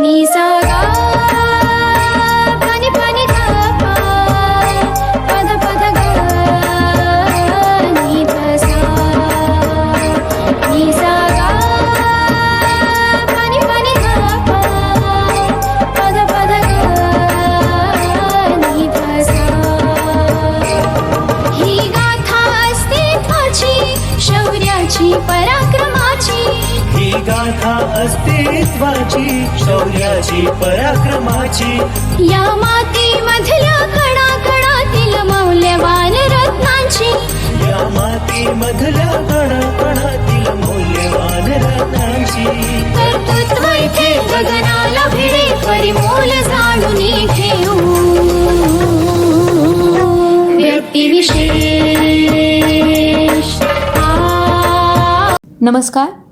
नि सा गाथा अस्तित्वाची शौर्याची पराक्रमाची. या मातीमधल्या कणाकणातील मौल्यवान रत्नांची. या माती मधल्या कणाकणातील मौल्यवान रत्नांची. कर्तृत्व इथे गगनाला भिडे परिमोल जाणून घेऊ व्यक्तिविशेष नमस्कार.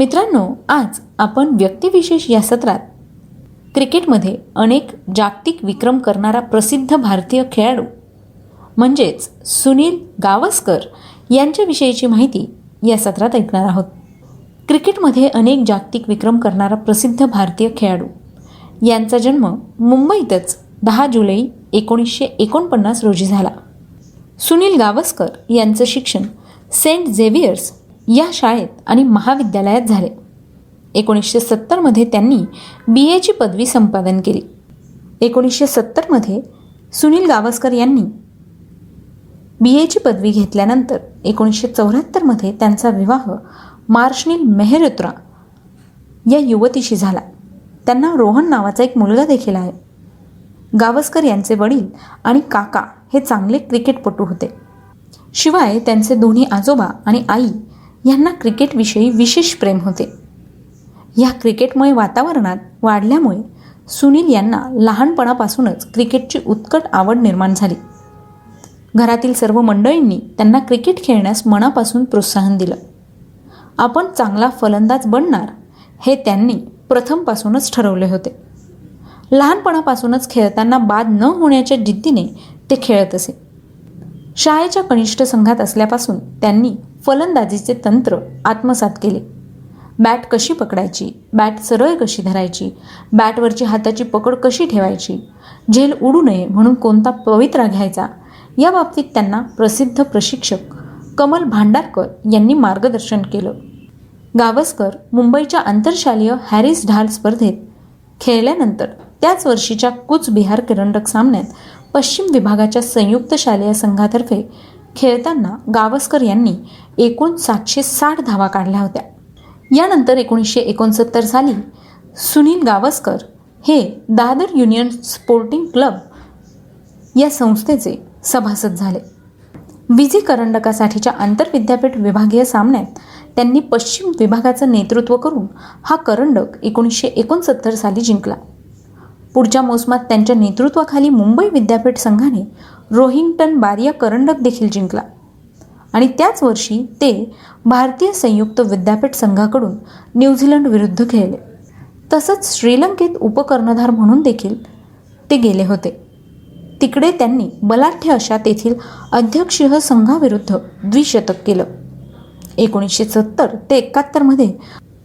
मित्रांनो आज आपण व्यक्तिविशेष या सत्रात क्रिकेटमध्ये अनेक जागतिक विक्रम करणारा प्रसिद्ध भारतीय खेळाडू म्हणजेच सुनील गावस्कर यांच्याविषयीची माहिती या सत्रात ऐकणार आहोत. क्रिकेटमध्ये अनेक जागतिक विक्रम करणारा प्रसिद्ध भारतीय खेळाडू यांचा जन्म मुंबईतच दहा जुलै एकोणीसशे एकोणपन्नास रोजी झाला. सुनील गावस्कर यांचं शिक्षण सेंट झेवियर्स या शाळेत आणि महाविद्यालयात झाले. एकोणीसशे सत्तरमध्ये त्यांनी बी एची पदवी संपादन केली. एकोणीसशे सत्तरमध्ये सुनील गावस्कर यांनी बी एची पदवी घेतल्यानंतर एकोणीसशे चौऱ्याहत्तरमध्ये त्यांचा विवाह मार्शनील मेहरुत्रा या युवतीशी झाला. त्यांना रोहन नावाचा एक मुलगा देखील आहे. गावस्कर यांचे वडील आणि काका हे चांगले क्रिकेटपटू होते. शिवाय त्यांचे दोन्ही आजोबा आणि आई यांना क्रिकेटविषयी विशेष प्रेम होते. या क्रिकेटमय वातावरणात वाढल्यामुळे सुनील यांना लहानपणापासूनच क्रिकेटची उत्कट आवड निर्माण झाली. घरातील सर्व मंडळींनी त्यांना क्रिकेट खेळण्यास मनापासून प्रोत्साहन दिलं. आपण चांगला फलंदाज बनणार हे त्यांनी प्रथमपासूनच ठरवले होते. लहानपणापासूनच खेळताना बाद न होण्याच्या जिद्दीने ते खेळत असे. शाळेच्या कनिष्ठ संघात असल्यापासून त्यांनी फलंदाजीचे तंत्र आत्मसात केले. बॅट कशी पकडायची? बॅट सरळ कशी धरायची? बॅटवरची हाताची पकड कशी ठेवायची? झेल उडू नये म्हणून कोणता पवित्रा घ्यायचा? या बाबतीत त्यांना प्रसिद्ध प्रशिक्षक कमल भांडारकर यांनी मार्गदर्शन केलं. गावस्कर मुंबईच्या आंतरशालीय हॅरिस ढाल स्पर्धेत खेळल्यानंतर त्याच वर्षीच्या कूचबिहार करंडक सामन्यात पश्चिम विभागाच्या संयुक्त शालेय संघातर्फे खेळताना गावस्कर यांनी एकूण सातशे साठ धावा काढल्या होत्या. यानंतर एकोणीसशे एकोणसत्तर साली सुनील गावस्कर हे दादर युनियन स्पोर्टिंग क्लब या संस्थेचे सभासद झाले. विजी करंडकासाठीच्या आंतरविद्यापीठ विभागीय सामन्यात त्यांनी पश्चिम विभागाचं नेतृत्व करून हा करंडक एकोणीसशे एकोणसत्तर साली जिंकला. पुढच्या मोसमात त्यांच्या नेतृत्वाखाली मुंबई विद्यापीठ संघाने रोहिंग्टन बारिया करंडक देखील जिंकला. आणि त्याच वर्षी ते भारतीय संयुक्त विद्यापीठ संघाकडून न्यूझीलंड विरुद्ध खेळले. तसंच श्रीलंकेत उपकर्णधार म्हणून देखील ते गेले होते. तिकडे त्यांनी बलाढ्य अशा तेथील अध्यक्षीय संघाविरुद्ध द्विशतक केलं. एकोणीसशे सत्तर ते एकाहत्तरमध्ये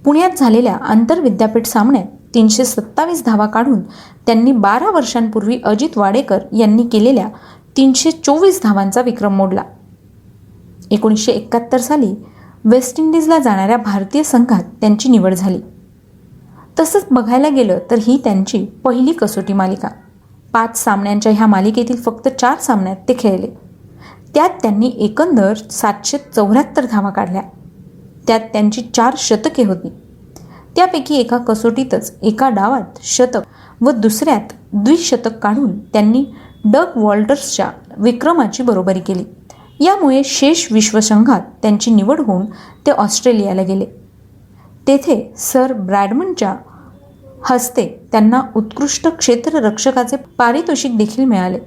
पुण्यात झालेल्या आंतरविद्यापीठ सामन्यात तीनशे सत्तावीस धावा काढून त्यांनी बारा वर्षांपूर्वी अजित वाडेकर यांनी केलेल्या तीनशे चोवीस धावांचा विक्रम मोडला. एकोणीसशे एकाहत्तर साली वेस्ट इंडिजला जाणाऱ्या भारतीय संघात त्यांची निवड झाली. तसंच बघायला गेलं तर ही त्यांची पहिली कसोटी मालिका. पाच सामन्यांच्या ह्या मालिकेतील फक्त चार सामन्यात ते खेळले. त्यात त्यांनी एकंदर सातशे चौऱ्याहत्तर धावा काढल्या. त्यात त्यांची चार शतके होती. त्यापैकी एका कसोटीतच एका डावात शतक व दुसऱ्यात द्विशतक काढून त्यांनी डग वॉल्टर्सच्या विक्रमाची बरोबरी केली. यामुळे शेष विश्वसंघात त्यांची निवड होऊन ते ऑस्ट्रेलियाला गेले. तेथे सर ब्रॅडमनच्या हस्ते त्यांना उत्कृष्ट क्षेत्ररक्षकाचे पारितोषिक देखील मिळाले.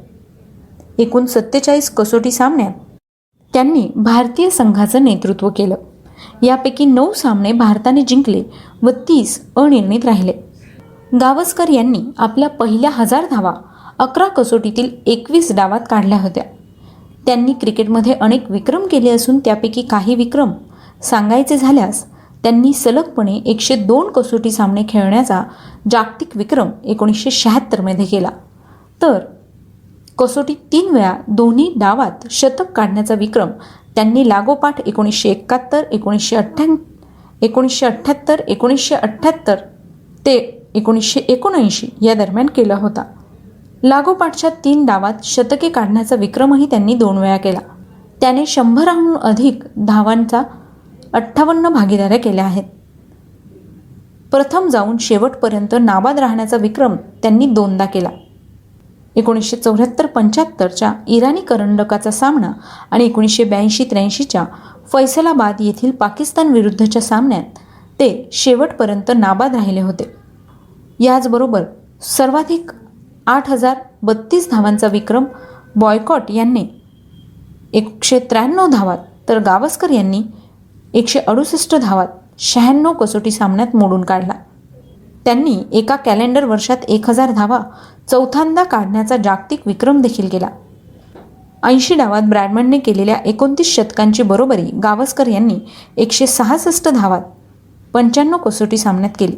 एकूण सत्तेचाळीस कसोटी सामन्यात त्यांनी भारतीय संघाचं नेतृत्व केलं. यापैकी नऊ सामने भारताने जिंकले व तीस अनिर्णित राहिले. गावस्कर यांनी आपल्या पहिल्या हजार धावा अकरा कसोटीतील एकवीस डावात काढल्या होत्या. त्यांनी क्रिकेटमध्ये अनेक विक्रम केले असून त्यापैकी काही विक्रम सांगायचे झाल्यास त्यांनी सलगपणे एकशे दोन कसोटी सामने खेळण्याचा जागतिक विक्रम एकोणीसशे शहात्तरमध्ये केला. तर कसोटी तीन वेळा दोन्ही डावात शतक काढण्याचा विक्रम त्यांनी लागोपाठ एकोणीसशे एकाहत्तर एकोणीसशे अठ्ठ्या एकोणीसशे अठ्ठ्याहत्तर एकोणीसशे अठ्ठ्याहत्तर ते एकोणीसशे एकोणऐंशी या दरम्यान केला होता. लागोपाठच्या तीन डावात शतके काढण्याचा विक्रमही त्यांनी दोन वेळा केला. त्याने शंभराहून अधिक धावांचा अठ्ठावन्न भागीदाऱ्या केल्या आहेत. प्रथम जाऊन शेवटपर्यंत नाबाद राहण्याचा विक्रम त्यांनी दोनदा केला. एकोणीसशे चौऱ्याहत्तर पंच्याहत्तरच्या इराणी करंडकाचा सामना आणि एकोणीसशे ब्याऐंशी त्र्याऐंशीच्या फैसलाबाद येथील पाकिस्तान विरुद्धच्या सामन्यात ते शेवटपर्यंत नाबाद राहिले होते. याचबरोबर सर्वाधिक आठ हजार बत्तीस धावांचा विक्रम बॉयकॉट यांनी एकशे त्र्याण्णव धावात तर गावस्कर यांनी एकशे अडुसष्ट धावात शहाण्णव कसोटी सामन्यात मोडून काढला. त्यांनी एका कॅलेंडर वर्षात एक हजार धावा चौथ्यांदा काढण्याचा जागतिक विक्रम देखील केला. ऐंशी डावात ब्रॅडमनने केलेल्या एकोणतीस शतकांची बरोबरी गावस्कर यांनी एकशे सहासष्ट धावात पंच्याण्णव कसोटी सामन्यात केली.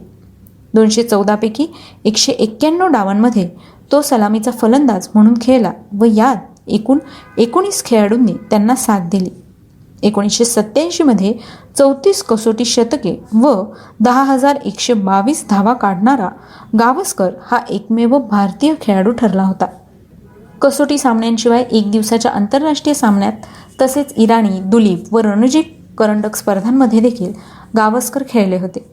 दोनशे चौदापैकी एकशे एक्क्याण्णव डावांमध्ये तो सलामीचा फलंदाज म्हणून खेळला व यात एकूण एकोणीस खेळाडूंनी त्यांना साथ दिली. एकोणीसशे सत्त्याऐंशीमध्ये चौतीस कसोटी शतके व दहा हजार एकशे बावीस धावा काढणारा गावस्कर हा एकमेव भारतीय खेळाडू ठरला होता. कसोटी सामन्यांशिवाय एक दिवसाच्या आंतरराष्ट्रीय सामन्यात तसेच इराणी दुलीप व रणजी करंडक स्पर्धांमध्ये देखील गावस्कर खेळले होते.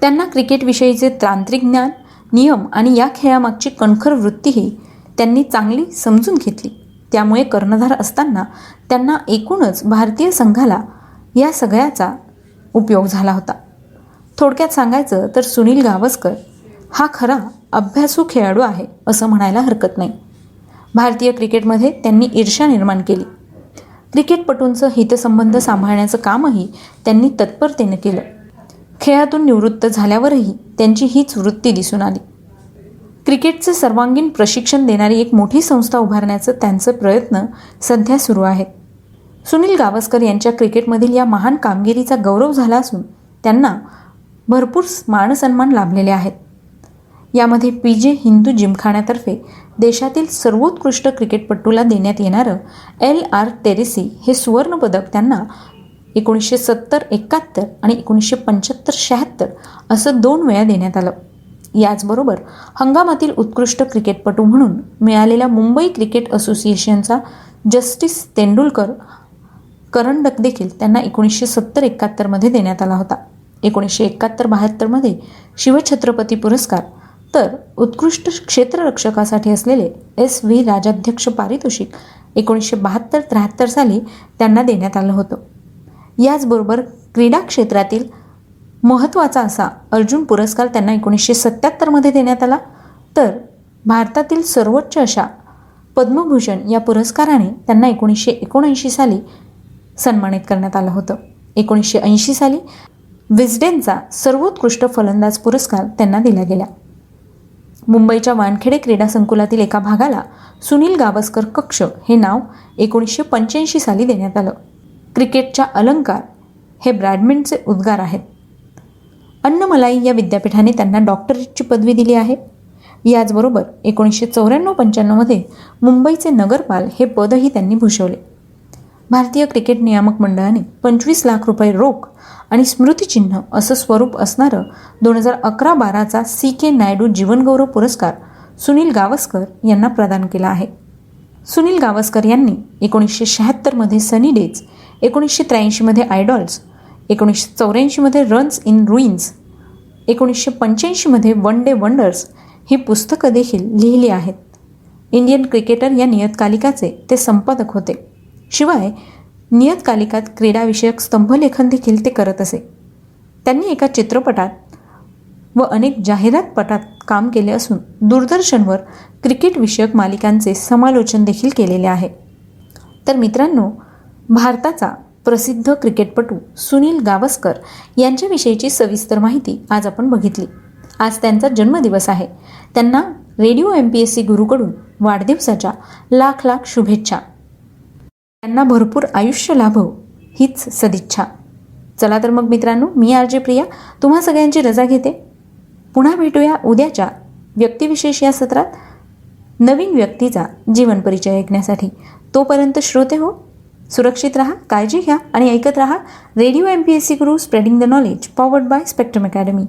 त्यांना क्रिकेटविषयीचे तांत्रिक ज्ञान नियम आणि या खेळामागची कणखर वृत्तीही त्यांनी चांगली समजून घेतली. त्यामुळे कर्णधार असताना त्यांना एकूणच भारतीय संघाला या सगळ्याचा उपयोग झाला होता. थोडक्यात सांगायचं तर सुनील गावस्कर हा खरा अभ्यासू खेळाडू आहे असं म्हणायला हरकत नाही. भारतीय क्रिकेटमध्ये त्यांनी ईर्ष्या निर्माण केली. क्रिकेटपटूंचं हितसंबंध सांभाळण्याचं कामही त्यांनी तत्परतेनं केलं. खेळातून निवृत्त झाल्यावरही त्यांची हीच वृत्ती दिसून आली. क्रिकेटचे सर्वांगीण प्रशिक्षण देणारी एक मोठी संस्था उभारण्याचं त्यांचं प्रयत्न सध्या सुरू आहेत. सुनील गावस्कर यांच्या क्रिकेटमधील या महान कामगिरीचा गौरव झाला असून त्यांना भरपूर मानसन्मान लाभलेले आहेत. यामध्ये पी जे हिंदू जिमखान्यातर्फे देशातील सर्वोत्कृष्ट क्रिकेटपटूला देण्यात येणारं एल आर टेरेसी हे सुवर्णपदक त्यांना एकोणीसशे सत्तर एकाहत्तर आणि एकोणीसशे पंच्याहत्तर शहात्तर असं दोन वेळा देण्यात आलं. याचबरोबर हंगामातील उत्कृष्ट क्रिकेटपटू म्हणून मिळालेल्या मुंबई क्रिकेट असोसिएशनचा जस्टिस तेंडुलकर करंडक देखील त्यांना एकोणीसशे सत्तर एकाहत्तरमध्ये देण्यात आला होता. एकोणीसशे एकाहत्तर बहात्तरमध्ये शिवछत्रपती पुरस्कार तर उत्कृष्ट क्षेत्ररक्षकासाठी असलेले एस व्ही राजाध्यक्ष पारितोषिक एकोणीसशे बहात्तर त्र्याहत्तर साली त्यांना देण्यात आलं होतं. याचबरोबर क्रीडा क्षेत्रातील महत्त्वाचा असा अर्जुन पुरस्कार त्यांना एकोणीसशे सत्त्याहत्तरमध्ये देण्यात आला. तर भारतातील सर्वोच्च अशा पद्मभूषण या पुरस्काराने त्यांना एकोणीसशे एकोणऐंशी साली सन्मानित करण्यात आलं होतं. एकोणीसशे ऐंशी साली विस्डेनचा सर्वोत्कृष्ट फलंदाज पुरस्कार त्यांना दिला गेला. मुंबईच्या वानखेडे क्रीडा संकुलातील एका भागाला सुनील गावस्कर कक्ष हे नाव एकोणीसशे पंच्याऐंशी साली देण्यात आलं. क्रिकेटच्या अलंकार हे ब्रॅडमिंटचे उद्गार आहेत. अन्नमलाई या विद्यापीठाने त्यांना डॉक्टरेटची पदवी दिली आहे. याचबरोबर एकोणीसशे चौऱ्याण्णव पंच्याण्णवमध्ये मुंबईचे नगरपाल हे पदही त्यांनी भूषवले. भारतीय क्रिकेट नियामक मंडळाने पंचवीस लाख रुपये रोख आणि स्मृतिचिन्ह असं स्वरूप असणारं दोन हजार अकरा बाराचा सी के नायडू जीवनगौरव पुरस्कार सुनील गावस्कर यांना प्रदान केला आहे. सुनील गावस्कर यांनी एकोणीसशे शहात्तरमध्ये सनी डेज एकोणीसशे त्र्याऐंशीमध्ये आयडॉल्स एकोणीसशे चौऱ्याऐंशीमध्ये रन्स इन रुईन्स एकोणीसशे पंच्याऐंशीमध्ये वन डे वंडर्स ही पुस्तकं देखील लिहिली आहेत. इंडियन क्रिकेटर या नियतकालिकाचे ते संपादक होते. शिवाय नियतकालिकात क्रीडाविषयक स्तंभलेखन देखील ते करत असे. त्यांनी एका चित्रपटात व अनेक जाहिरातपटात काम केले असून दूरदर्शनवर क्रिकेटविषयक मालिकांचे समालोचन देखील केलेले आहे. तर मित्रांनो भारताचा प्रसिद्ध क्रिकेटपटू सुनील गावस्कर यांच्याविषयीची सविस्तर माहिती आज आपण बघितली. आज त्यांचा जन्मदिवस आहे. त्यांना radio M P S C गुरूकडून वाढदिवसाच्या लाख लाख शुभेच्छा. त्यांना भरपूर आयुष्य लाभव हीच सदिच्छा. चला तर मग मित्रांनो मी आर जे प्रिया तुम्हा सगळ्यांची रजा घेते. पुन्हा भेटूया उद्याच्या व्यक्तिविशेष या सत्रात. नवीन व्यक्तीचा जीवन परिचय ऐकण्यासाठी. तोपर्यंत श्रोते हो सुरक्षित राहा काळजी घ्या आणि ऐकत राहा. Radio M P S C Guru spreading the knowledge powered by spectrum academy